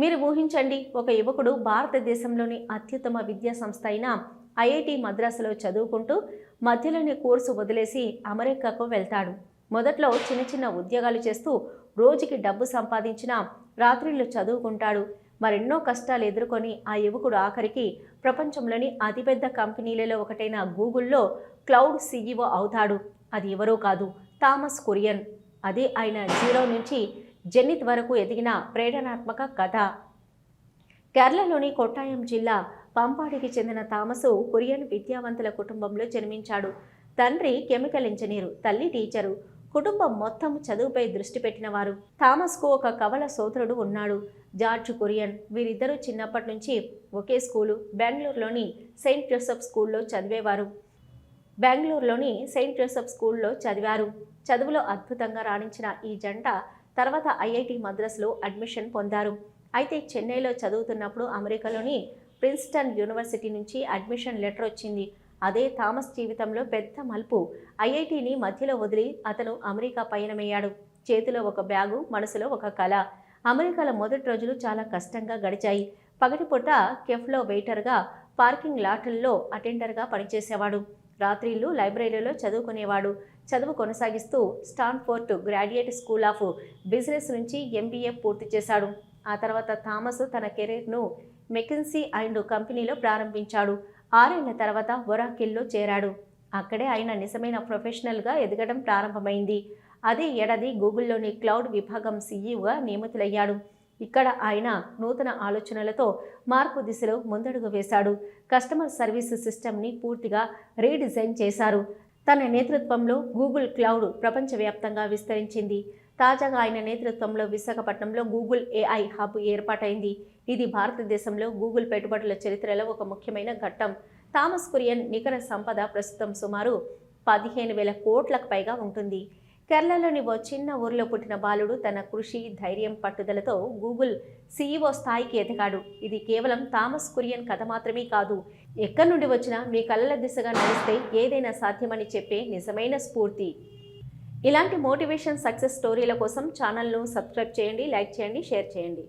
మీరు ఊహించండి ఒక యువకుడు భారతదేశంలోని అత్యుత్తమ విద్యా సంస్థ అయిన ఐఐటి మద్రాసులో చదువుకుంటూ మధ్యలోని కోర్సు వదిలేసి అమెరికాకు వెళ్తాడు. మొదట్లో చిన్న చిన్న ఉద్యోగాలు చేస్తూ రోజుకి డబ్బు సంపాదించిన రాత్రిళ్ళు చదువుకుంటాడు. మరెన్నో కష్టాలు ఎదుర్కొని ఆ యువకుడు ఆఖరికి ప్రపంచంలోని అతిపెద్ద కంపెనీలలో ఒకటైన గూగుల్లో క్లౌడ్ సీఈఓ అవుతాడు. అది ఎవరో కాదు థామస్ కురియన్. అదే ఆయన జీరో నుంచి జెన్నిత్ వరకు ఎదిగిన ప్రేరణాత్మక కథ. కేరళలోని కొట్టాయం జిల్లా పంపాడికి చెందిన తామసు కొరియన్ విద్యావంతుల కుటుంబంలో జన్మించాడు. తండ్రి కెమికల్ ఇంజనీరు తల్లి టీచరు. కుటుంబం మొత్తం చదువుపై దృష్టి పెట్టినవారు థామస్కు ఒక కవల సోదరుడు ఉన్నాడు. జార్జ్ కొరియన్ వీరిద్దరూ చిన్నప్పటి నుంచి ఒకే స్కూలు బెంగళూరులోని సెయింట్ జోసెఫ్ స్కూల్లో చదివేవారు. బెంగళూరులోని సెయింట్ జోసెఫ్ స్కూల్లో చదివారు. చదువులో అద్భుతంగా రాణించిన ఈ జంట తర్వాత ఐఐటి మద్రాసులో అడ్మిషన్ పొందారు. అయితే చెన్నైలో చదువుతున్నప్పుడు అమెరికాలోని ప్రిన్స్టన్ యూనివర్సిటీ నుంచి అడ్మిషన్ లెటర్ వచ్చింది. అదే థామస్ జీవితంలో పెద్ద మలుపు. ఐఐటిని మధ్యలో వదిలి అతను అమెరికా పయనమయ్యాడు. చేతిలో ఒక బ్యాగు మనసులో ఒక కళ. అమెరికాలో మొదటి రోజులు చాలా కష్టంగా గడిచాయి. పగటిపూట కెఫ్లో వెయిటర్గా పార్కింగ్ లాట్లలో అటెండర్గా పనిచేసేవాడు. రాత్రిళ్ళు లైబ్రరీలో చదువుకునేవాడు. చదువు కొనసాగిస్తూ Stanford graduate school of business నుంచి ఎంబీఏ పూర్తి చేశాడు. ఆ తర్వాత థామస్ తన కెరీర్ను మెకిన్సీ అండ్ కంపెనీలో ప్రారంభించాడు. ఆరేళ్ళ తర్వాత ఒరాకిల్లో చేరాడు. అక్కడే ఆయన నిజమైన ప్రొఫెషనల్గా ఎదగడం ప్రారంభమైంది. అదే ఏడాది గూగుల్లోని క్లౌడ్ విభాగం సీఈఓగా నియమితులయ్యాడు. ఇక్కడ ఆయన నూతన ఆలోచనలతో మార్పు దిశలో ముందడుగు వేశాడు. కస్టమర్ సర్వీస్ సిస్టమ్ని పూర్తిగా రీడిజైన్ చేశారు. తన నేతృత్వంలో గూగుల్ క్లౌడ్ ప్రపంచవ్యాప్తంగా విస్తరించింది. తాజాగా ఆయన నేతృత్వంలో విశాఖపట్నంలో గూగుల్ ఏఐ హబ్ ఏర్పాటైంది. ఇది భారతదేశంలో గూగుల్ పెట్టుబడుల చరిత్రలో ఒక ముఖ్యమైన ఘట్టం. థామస్ కురియన్ నికర సంపద ప్రస్తుతం సుమారు పదిహేను వేల కోట్లకు పైగా ఉంటుంది. కేరళలోని ఓ చిన్న ఊరిలో పుట్టిన బాలుడు తన కృషి ధైర్యం పట్టుదలతో గూగుల్ సీఈఓ స్థాయికి ఎదగాడు. ఇది కేవలం థామస్ కురియన్ కథ మాత్రమే కాదు. ఎక్కడి నుండి వచ్చినా మీ కళ్ళల దిశగా నడిస్తే ఏదైనా సాధ్యమని చెప్పే నిజమైన స్ఫూర్తి. ఇలాంటి మోటివేషన్ సక్సెస్ స్టోరీల కోసం ఛానల్ను సబ్స్క్రైబ్ చేయండి లైక్ చేయండి షేర్ చేయండి.